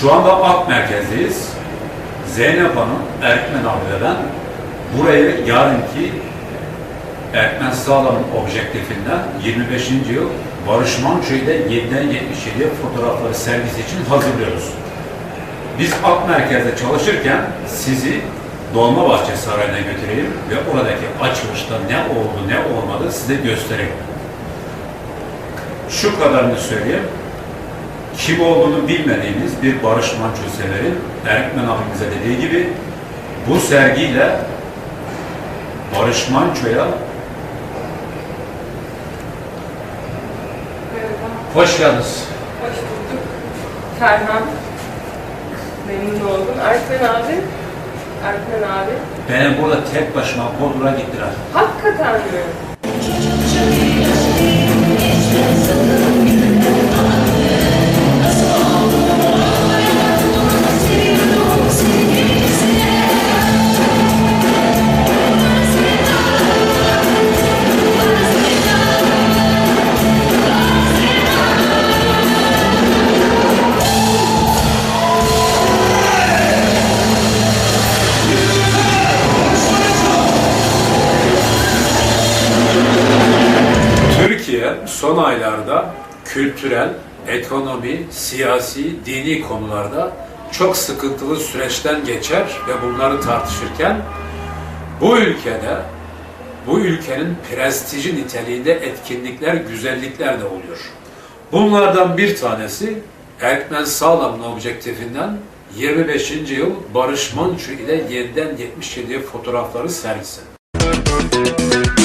Şu anda AK Merkez'deyiz. Zeynep Hanım, Erkmen abi ve ben buraya yarınki Erkmen Sağlam'ın objektifinden 25. yıl Barış Manço'yla 7'den 77'ye fotoğrafları sergisi için hazırlıyoruz. Biz AK Merkez'de çalışırken sizi Dolmabahçe Sarayı'na götüreyim ve oradaki açılışta ne oldu ne olmadı size göstereyim. Şu kadarını söyleyeyim. Kim olduğunu bilmediğimiz bir Barış Manço severin Erkmen abimize dediği gibi bu sergiyle Barış Manço'ya hoş geldiniz. Hoş bulduk. Ferhan. Memnun oldum. Erkmen abi. Erkmen abi. Beni burada tek başıma Bodrum'a gittiler. Hakikaten mi? Ekonomi, siyasi, dini konularda çok sıkıntılı süreçten geçer ve bunları tartışırken bu ülkede bu ülkenin prestiji niteliğinde etkinlikler, güzellikler de oluyor. Bunlardan bir tanesi Erkmen Sağlam'ın objektifinden 25. yıl Barış Manço ile 7'den 77'ye fotoğrafları sergisi. Bu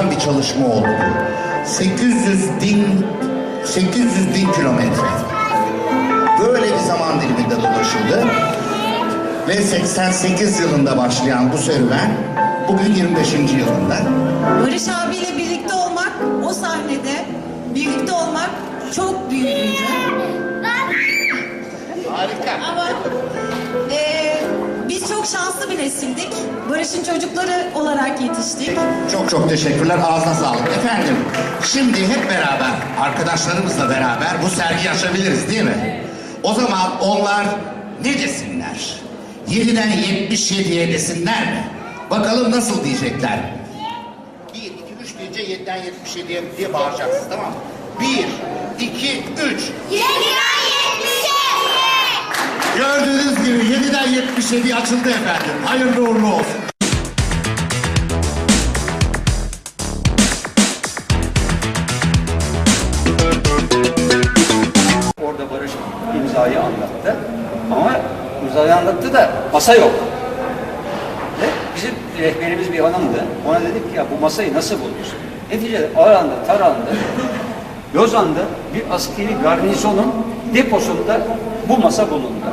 yapılan bir çalışma oldu bu. 800 bin 800 bin kilometre. Böyle bir zaman diliminde dolaşıldı. Ve 88 yılında başlayan bu serüven bugün 25. yılında. Barış abiyle birlikte olmak, o sahnede birlikte olmak çok büyülüydü. Harika. Ama çok şanslı bir nesildik. Barış'ın çocukları olarak yetiştik. Çok çok teşekkürler. Ağzına sağlık. Efendim, şimdi hep beraber, arkadaşlarımızla beraber bu sergiyi açabiliriz değil mi? O zaman onlar ne desinler? 7'den 77'ye desinler mi? Bakalım nasıl diyecekler? 1, 2, 3 deyince 7'den 77'ye diye bağıracaksınız tamam mı? 1, 2, 3. Gördüğünüz gibi 7'den 77 açıldı efendim. Hayırlı uğurlu olsun. Orada Barış imzayı anlattı. Ama imzayı anlattı da masa yok. Ve bizim rehberimiz bir hanımdı. Ona dedik ki ya bu masayı nasıl buluyorsun? Neticede Aran'da, Taran'da, Lozan'da bir askeri garnizonun deposunda bu masa bulundu.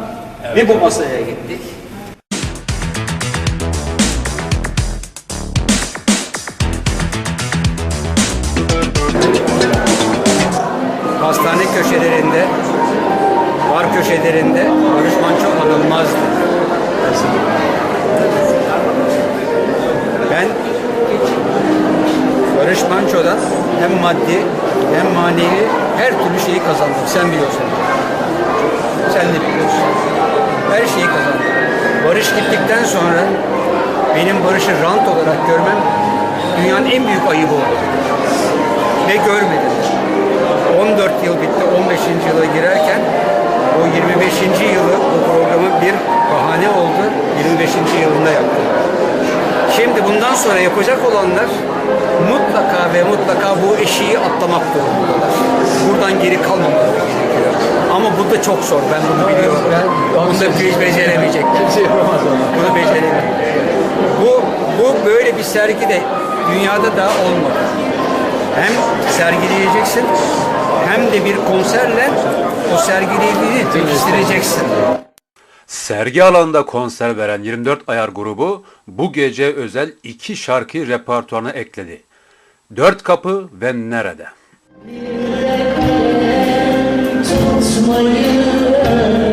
Ve bu masaya gittik. Bar köşelerinde Barış Manço anılmazdı. Ben Barış Manço'dan hem maddi hem manevi her türlü şeyi kazandım. Sen biliyorsun. Sen de biliyorsun. Her şeyi kazandım. Barış gittikten sonra benim Barış'ı rant olarak görmem dünyanın en büyük ayıbı oldu. Ve görmedim. 14 yıl bitti, 15. yıla girerken o 25. yılı bu programı bir bahane oldu. 25. yılında yaptım. Şimdi bundan sonra yapacak olanlar mutlaka ve mutlaka bu eşiği atlamak durumundalar. Buradan geri kalmamaları gerekiyor. Ama bu da çok zor. Ben bunu biliyorum. Bunu da hiç beceremeyecekler. Bunu beceremeyecekler. Bu böyle bir sergi de dünyada daha olmadı. Hem sergileyeceksin hem de bir konserle o sergilediğini geliştireceksin. Sergi alanında konser veren 24 Ayar grubu bu gece özel iki şarkı repertuarına ekledi. Dört Kapı ve Nerede? Bana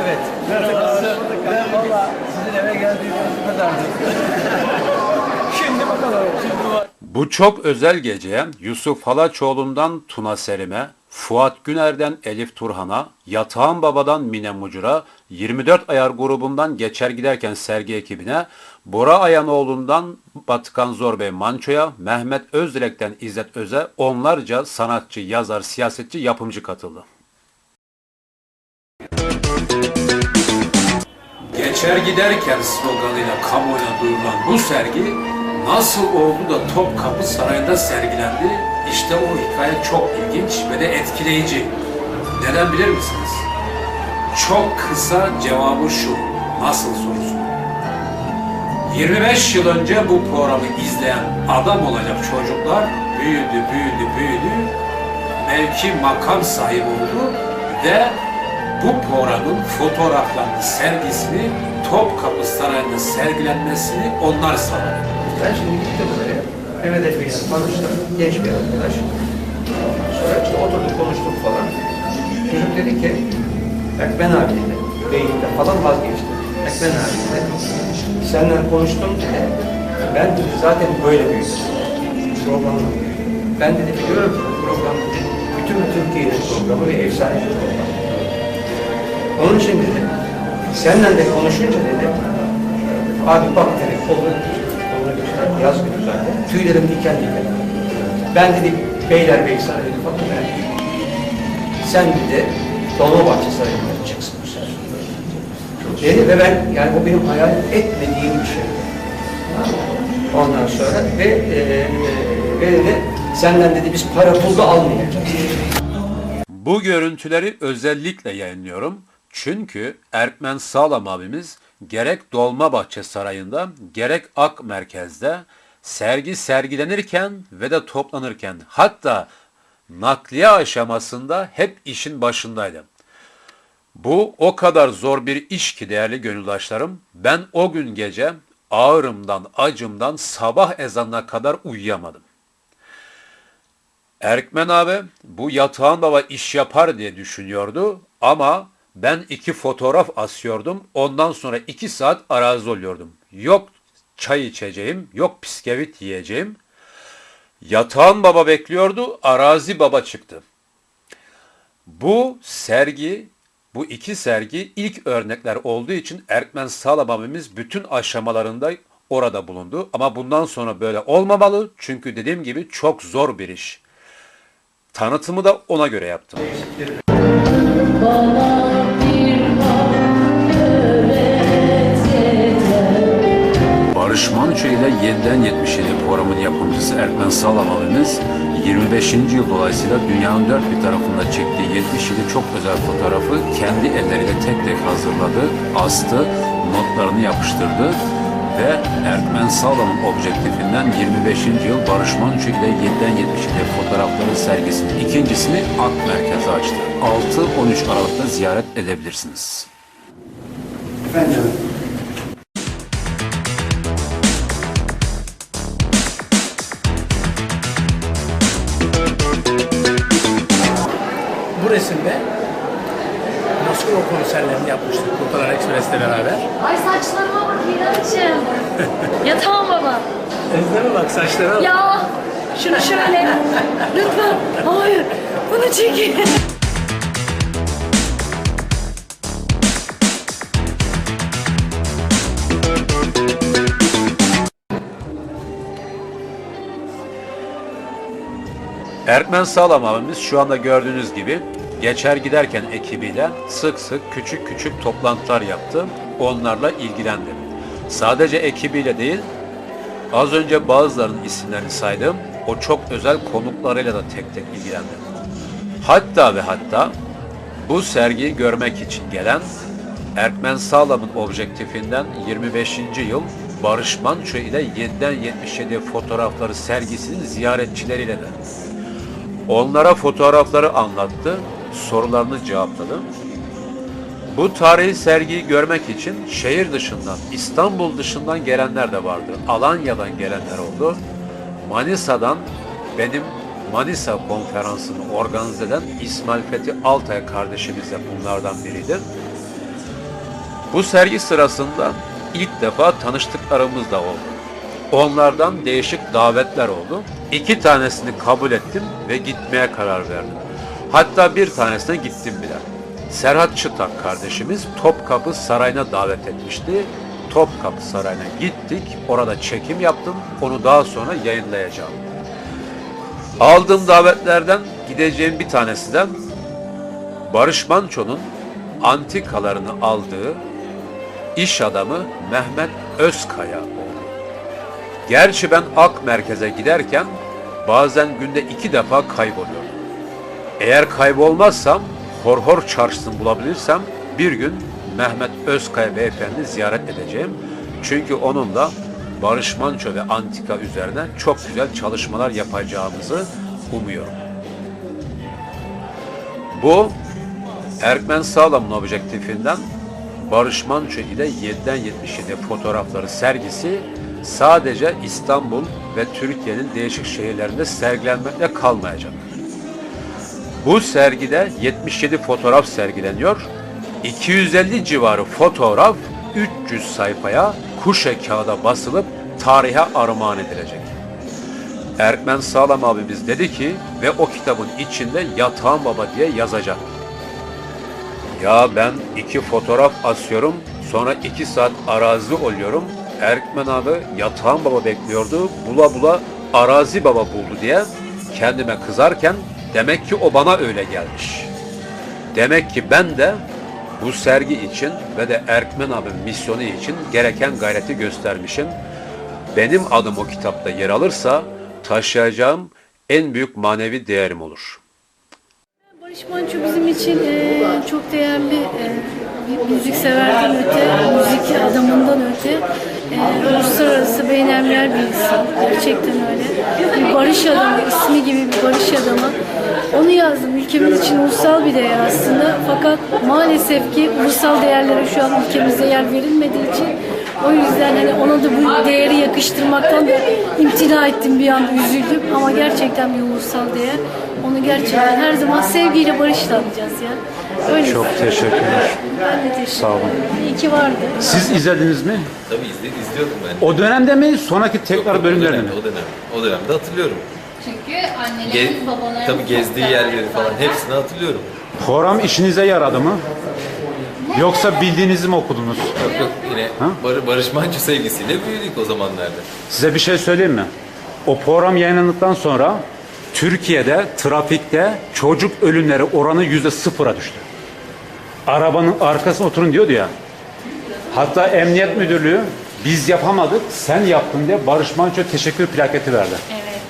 Evet. Merhaba. Ben valla sizin eve geldiğiniz kadardı. şimdi bakalım. Şimdi var. Bu çok özel geceye Yusuf Halaçoğlu'ndan Tuna Selim'e, Fuat Güner'den Elif Turhan'a, Yatağan Baba'dan Mine Mucur'a, 24 Ayar grubundan Geçer Giderken sergi ekibine, Bora Ayanoğlu'ndan Batıkan Zorbey Manço'ya, Mehmet Özdilek'ten İzzet Öz'e onlarca sanatçı, yazar, siyasetçi, yapımcı katıldı. Geçer giderken sloganıyla kamuoyuna duyurulan bu sergi nasıl oldu da Topkapı Sarayı'nda sergilendi? İşte o hikaye çok ilginç ve de etkileyici. Neden bilir misiniz? Çok kısa cevabı şu. Nasıl sorusu. 25 yıl önce bu programı izleyen adam olacak çocuklar büyüdü, büyüdü, büyüdü. mevki makam sahibi oldu ve bu programın fotoğraflarını, sergisini Topkapı Sarayı'nda sergilenmesini onlar sağladı. Ben şimdi gittim oraya. Mehmet Efe ile tanıştım. Genç bir arkadaş. Sonra işte oturduk konuştuk falan. Çocuk dedi ki Ekmen abi dedi. Beyinde falan vazgeçti. Ekmen abi dedi. Seninle konuştum dedi. Ben dedi zaten böyle büyüdüm. Programı. Ben dedi biliyorum ki bu program dedi, bütün Türkiye'nin programı ve efsane bir program. Onun için dedi, seninle de konuşunca dedi, abi bak dedi, kolunu, kolunu göster, yaz günü zaten, tüylerim diken diken. Ben dedi, beyler bey sana dedi, bakın ben, sen dedi, Dolmabahçe Sarayı'nda çıksın bu sefer. Dedi ve ben, yani o benim hayal etmediğim bir şey. Ondan sonra ve, e, e, ve dedi, senden dedi biz para pul da almayacağız. Bu görüntüleri özellikle yayınlıyorum. Çünkü Erkmen Sağlam abimiz gerek Dolmabahçe Sarayı'nda gerek Ak Merkez'de sergi sergilenirken ve de toplanırken hatta nakliye aşamasında hep işin başındaydı. Bu o kadar zor bir iş ki değerli gönüldaşlarım. Ben o gün gece ağrımdan, acımdan sabah ezanına kadar uyuyamadım. Erkmen abi bu yatağın baba iş yapar diye düşünüyordu ama ben iki fotoğraf asıyordum. Ondan sonra iki saat arazi oluyordum. Yok çay içeceğim, yok bisküvit yiyeceğim. Yatağın baba bekliyordu, arazi baba çıktı. Bu sergi, bu iki sergi ilk örnekler olduğu için Erkmen Sağlam abimiz bütün aşamalarında orada bulundu. Ama bundan sonra böyle olmamalı çünkü dediğim gibi çok zor bir iş. Tanıtımı da ona göre yaptım. Bana Manço ile Yeniden 77 programın yapımcısı Erkmen Sağlam abimiz 25. yıl dolayısıyla dünyanın dört bir tarafında çektiği 77 çok özel fotoğrafı kendi elleriyle tek tek hazırladı, astı, notlarını yapıştırdı ve Erkmen Sağlam'ın objektifinden 25. yıl Barış Manço ile Yeniden 77 fotoğrafları sergisinin ikincisini Ak Merkez'e açtı. 6-13 Aralık'ta ziyaret edebilirsiniz. Efendim, resimde Moskova konserlerini yapmıştık Kurtalar Ekspres'le beraber. Ay saçlarıma bak İremciğim. ya tamam baba. Özleme bak saçlara bak. Ya şunu şöyle. Lütfen. Hayır. Bunu çekin. Erkmen Sağlam abimiz şu anda gördüğünüz gibi geçer giderken ekibiyle sık sık küçük küçük toplantılar yaptı. Onlarla ilgilendi. Sadece ekibiyle değil, az önce bazılarının isimlerini saydım. O çok özel konuklarıyla da tek tek ilgilendi. Hatta ve hatta bu sergiyi görmek için gelen Erkmen Sağlam'ın objektifinden 25. yıl Barış Manço ile 7'den 77 fotoğrafları sergisinin ziyaretçileriyle de Onlara fotoğrafları anlattı, sorularını cevapladı. Bu tarihi sergiyi görmek için şehir dışından, İstanbul dışından gelenler de vardı. Alanya'dan gelenler oldu. Manisa'dan benim Manisa konferansını organize eden İsmail Fethi Altay kardeşimiz de bunlardan biriydi. Bu sergi sırasında ilk defa tanıştıklarımız da oldu. Onlardan değişik davetler oldu. İki tanesini kabul ettim ve gitmeye karar verdim. Hatta bir tanesine gittim bile. Serhat Çıtak kardeşimiz Topkapı Sarayı'na davet etmişti. Topkapı Sarayı'na gittik. Orada çekim yaptım. Onu daha sonra yayınlayacağım. Aldığım davetlerden gideceğim bir tanesi de Barış Manço'nun antikalarını aldığı iş adamı Mehmet Özkaya. Gerçi ben Ak Merkez'e giderken bazen günde iki defa kayboluyorum. Eğer kaybolmazsam, Horhor Çarşısı'nı bulabilirsem bir gün Mehmet Özkaya Beyefendi ziyaret edeceğim. Çünkü onunla Barış Manço ve antika üzerine çok güzel çalışmalar yapacağımızı umuyorum. Bu Erkmen Sağlam'ın objektifinden Barış Manço ile 7'den 77 fotoğrafları sergisi sadece İstanbul ve Türkiye'nin değişik şehirlerinde sergilenmekle kalmayacak. Bu sergide 77 fotoğraf sergileniyor. 250 civarı fotoğraf 300 sayfaya kuşe kağıda basılıp tarihe armağan edilecek. Erkmen Sağlam abimiz dedi ki ve o kitabın içinde Yatağan Baba diye yazacak. Ya ben iki fotoğraf asıyorum, sonra iki saat arazi oluyorum. Erkmen abi Yatağan Baba bekliyordu, bula bula Arazi Baba buldu diye kendime kızarken demek ki o bana öyle gelmiş. Demek ki ben de bu sergi için ve de Erkmen abinin misyonu için gereken gayreti göstermişim. Benim adım o kitapta yer alırsa taşıyacağım en büyük manevi değerim olur. Barış Manço bizim için e, çok değerli e, bir müzik severden öte, müzik adamından öte e, uluslararası beğenilen bir insan. Gerçekten öyle. Bir barış adamı, ismi gibi bir barış adamı. Onu yazdım. Ülkemiz için ulusal bir değer aslında. Fakat maalesef ki ulusal değerlere şu an ülkemizde yer verilmediği için o yüzden hani ona da bu değeri yakıştırmaktan da imtina ettim bir anda üzüldüm ama gerçekten bir ulusal değer. Onu gerçekten her zaman sevgiyle barışla anacağız ya. Öyle. Çok teşekkürler. Ben de teşekkür Sağ olun. İyi ki vardı. Siz izlediniz mi? Tabii izle, izliyordum ben. O dönemde mi? Sonraki tekrar Yok, bölümlerde o mi? dönem, o dönem. O dönemde hatırlıyorum. Çünkü Ge annelerimiz, babalarımız tabii çok gezdiği severdi yerleri falan zaten. hepsini hatırlıyorum. Program işinize yaradı mı? Yoksa bildiğinizi mi okudunuz? Yok yok yine Bar Barış Manço sevgisiyle büyüdük o zamanlarda. Size bir şey söyleyeyim mi? O program yayınlandıktan sonra Türkiye'de trafikte çocuk ölümleri oranı yüzde sıfıra düştü. Arabanın arkasına oturun diyordu ya. Hatta Emniyet Müdürlüğü biz yapamadık sen yaptın diye Barış Manço teşekkür plaketi verdi. Evet.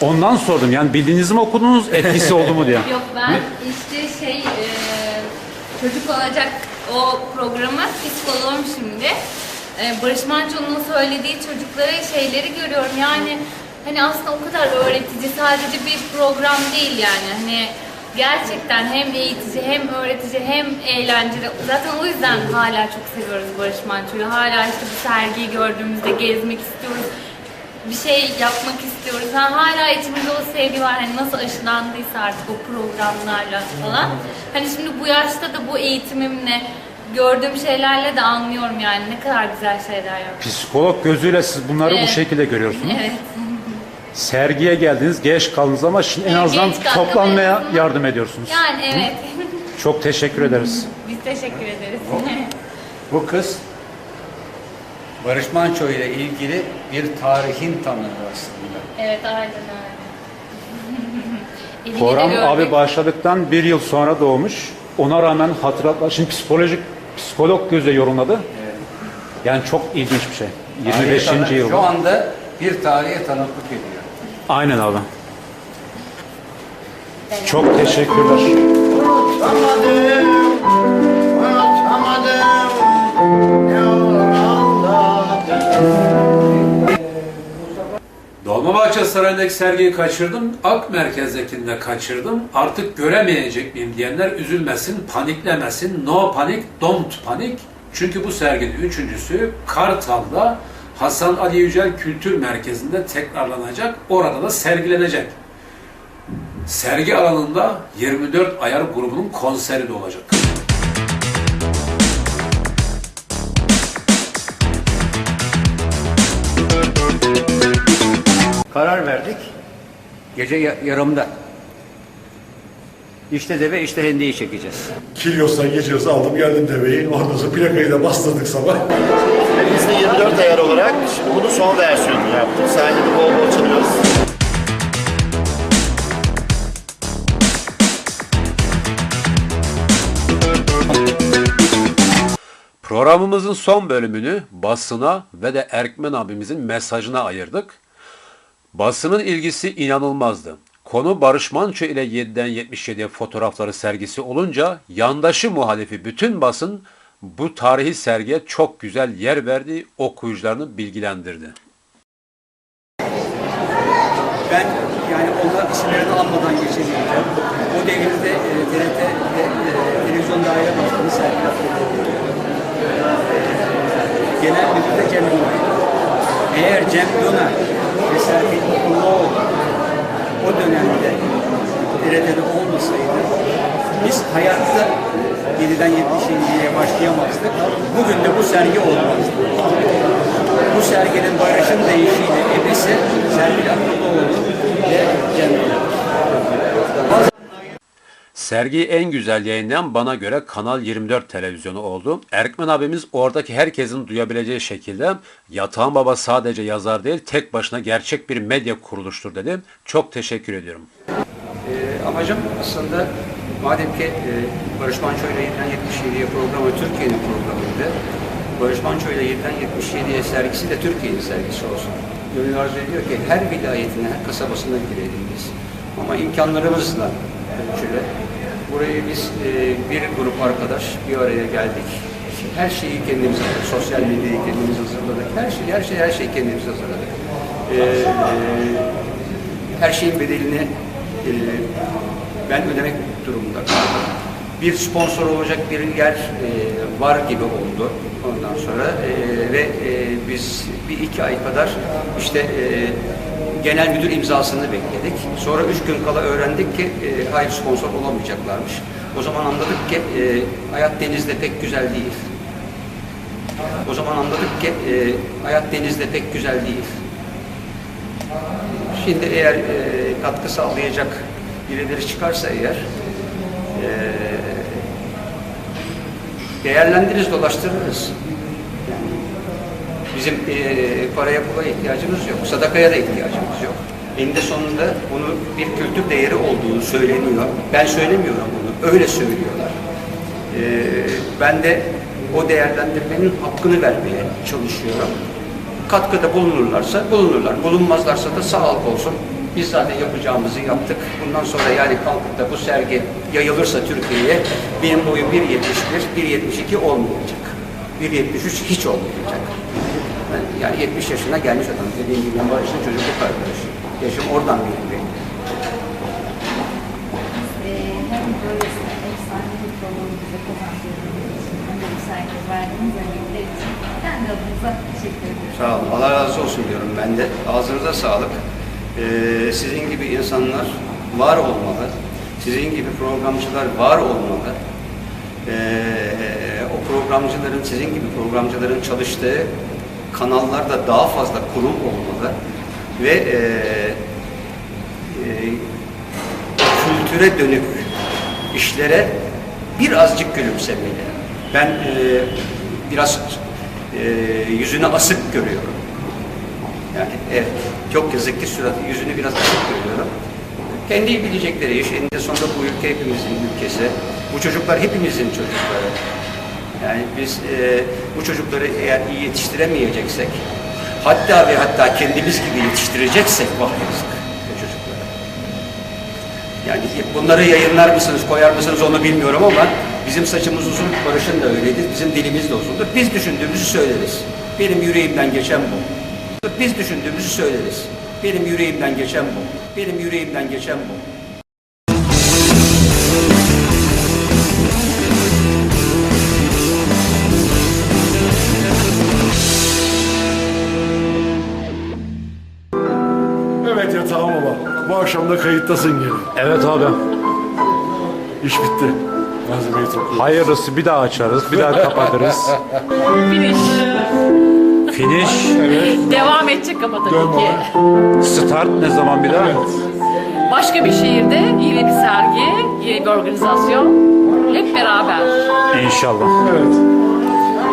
Ondan sordum yani bildiğinizi mi okudunuz etkisi oldu mu diye. Yok ben işte şey e, çocuk olacak o programa psikoloğum şimdi. E, Barış Manço'nun söylediği çocuklara şeyleri görüyorum. Yani hani aslında o kadar öğretici sadece bir program değil yani. Hani gerçekten hem eğitici hem öğretici hem eğlenceli. Zaten o yüzden hala çok seviyoruz Barış Manço'yu. Hala işte bu sergiyi gördüğümüzde gezmek istiyoruz. bir şey yapmak istiyoruz. Yani hala içimizde o sevgi var. Hani nasıl aşılandıysa artık o programlarla falan. Hani şimdi bu yaşta da bu eğitimimle gördüğüm şeylerle de anlıyorum yani ne kadar güzel şeyler yapıyor. Psikolog gözüyle siz bunları bu Evet. şekilde görüyorsunuz. Evet. Sergiye geldiniz, geç kaldınız ama şimdi en azından geç kaldım, toplanmaya evet. yardım ediyorsunuz. Yani evet. Çok teşekkür ederiz. Biz teşekkür ederiz. Bu kız Barış Manço ile ilgili bir tarihin tanığı aslında. evet aynen öyle. Elini de Program gördük. abi başladıktan bir yıl sonra doğmuş. Ona rağmen hatırlatma, şimdi psikolojik, psikolog gözle yorumladı. Yani çok ilginç bir şey. 25. Tarihe tanı- yıl. Şu anda bir tarihe tanıklık ediyor. Aynen abi. Çok teşekkürler. Dolmabahçe Sarayı'ndaki sergiyi kaçırdım, Ak Merkez'dekini de kaçırdım. Artık göremeyecek miyim diyenler üzülmesin, paniklemesin. No panik, don't panik. Çünkü bu serginin üçüncüsü Kartal'da Hasan Ali Yücel Kültür Merkezi'nde tekrarlanacak. Orada da sergilenecek. Sergi alanında 24 Ayar grubunun konseri de olacak. Karar verdik. Gece ya- yarımda. İşte deve işte hendeyi çekeceğiz. Kilyos'tan geçiyorsa aldım geldim deveyi. Ondan sonra plakayı da bastırdık sabah. Biz de 24 ayar olarak şimdi bunun son versiyonunu yaptık. Sahnede bol bol çalıyoruz. Programımızın son bölümünü basına ve de Erkmen abimizin mesajına ayırdık. Basının ilgisi inanılmazdı. Konu Barış Manço ile 7'den 77'ye fotoğrafları sergisi olunca yandaşı muhalifi bütün basın bu tarihi sergiye çok güzel yer verdi, okuyucularını bilgilendirdi. Ben yani onların isimlerini almadan geçemeyeceğim. O devirde e, TRT e, televizyon daire başkanı Serpil Akdeniz. Genel müdür de Cem Donar. Eğer Cem Donar ve Serpil Akdeniz o dönemde TRT'de olmasaydı biz hayatta 7'den 77'ye başlayamazdık. Bugün de bu sergi olmazdı. Bu serginin Barış'ın deyişiyle ebesi Serpil ve Cem Sergiyi en güzel yayınlayan bana göre Kanal 24 televizyonu oldu. Erkmen abimiz oradaki herkesin duyabileceği şekilde Yatağın Baba sadece yazar değil tek başına gerçek bir medya kuruluştur dedi. Çok teşekkür ediyorum. Ee, amacım aslında madem ki e, Barış Manço ile 7'den 77'ye programı Türkiye'nin programıydı. Barış Manço ile 7'den 77'ye sergisi de Türkiye'nin sergisi olsun. Gönül arzu ediyor ki her vilayetine, her kasabasına girelim biz. Ama imkanlarımızla ölçüle. Burayı biz e, bir grup arkadaş bir araya geldik. Her şeyi kendimiz hazırladık. Sosyal medyayı kendimiz hazırladık. Her şey, her şey, her şeyi kendimiz hazırladık. Ee, e, her şeyin bedelini e, ben ödemek durumunda kaldım. Bir sponsor olacak bir yer e, var gibi oldu ondan sonra e, ve e, biz bir iki ay kadar işte e, genel müdür imzasını bekledik. Sonra üç gün kala öğrendik ki e, hayır sponsor olamayacaklarmış. O zaman anladık ki e, hayat denizde pek güzel değil. O zaman anladık ki e, hayat denizde pek güzel değil. Şimdi eğer e, katkı sağlayacak birileri çıkarsa eğer değerlendiririz, dolaştırırız. Yani bizim e, paraya pula ihtiyacımız yok, sadakaya da ihtiyacımız yok. Eninde sonunda bunu bir kültür değeri olduğunu söyleniyor. Ben söylemiyorum bunu, öyle söylüyorlar. E, ben de o değerlendirmenin hakkını vermeye çalışıyorum. Katkıda bulunurlarsa bulunurlar. Bulunmazlarsa da sağlık olsun. Biz zaten yapacağımızı yaptık. Bundan sonra yani kalkıp da bu sergi yayılırsa Türkiye'ye benim boyum 1.71, 1.72 olmayacak. 1.73 hiç olmayacak. Yani 70 yaşına gelmiş adam. Dediğim gibi Barış'ın çocukluk arkadaşı. Yaşım oradan adınıza teşekkür ediyorum. Sağ olun. Allah razı olsun diyorum ben de. Ağzınıza sağlık. Ee, sizin gibi insanlar var olmalı. Sizin gibi programcılar var olmalı. Ee, o programcıların, sizin gibi programcıların çalıştığı kanallarda daha fazla kurum olmalı. Ve e, e, kültüre dönük işlere birazcık gülümsemeli. Ben e, biraz e, yüzünü asık görüyorum. Yani evet, çok yazık ki suratı, yüzünü biraz açık görüyorum. Kendi bilecekleri iş, eninde sonunda bu ülke hepimizin ülkesi. Bu çocuklar hepimizin çocukları. Yani biz e, bu çocukları eğer iyi yetiştiremeyeceksek, hatta ve hatta kendimiz gibi yetiştireceksek vah yazık bu çocuklara. Yani bunları yayınlar mısınız, koyar mısınız onu bilmiyorum ama bizim saçımız uzun, Barış'ın da öyledir, bizim dilimiz de uzundur. Biz düşündüğümüzü söyleriz. Benim yüreğimden geçen bu. Biz düşündüğümüzü söyleriz. Benim yüreğimden geçen bu. Benim yüreğimden geçen bu. Evet yatağım baba. Bu akşam da kayıttasın gene. Evet abi. İş bitti. Malzemeyi topluyoruz. Hayırlısı bir daha açarız, bir daha kapatırız. Finish. Devam edecek ama tabii Dön ki. Start ne zaman bir daha? Başka bir şehirde yeni bir sergi, yeni bir organizasyon. Hep beraber. İnşallah. Evet.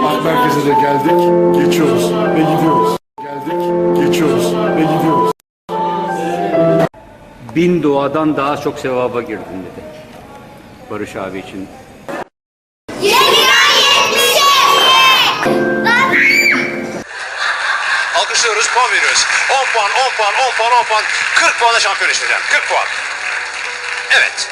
Ak merkeze de geldik. Geçiyoruz ve gidiyoruz. Geldik. Geçiyoruz ve gidiyoruz. Bin duadan daha çok sevaba girdin dedi. Barış abi için. Puan, 10 puan, 10 puan, 10 puan. 40 puanla şampiyon hocam. 40 puan. Evet.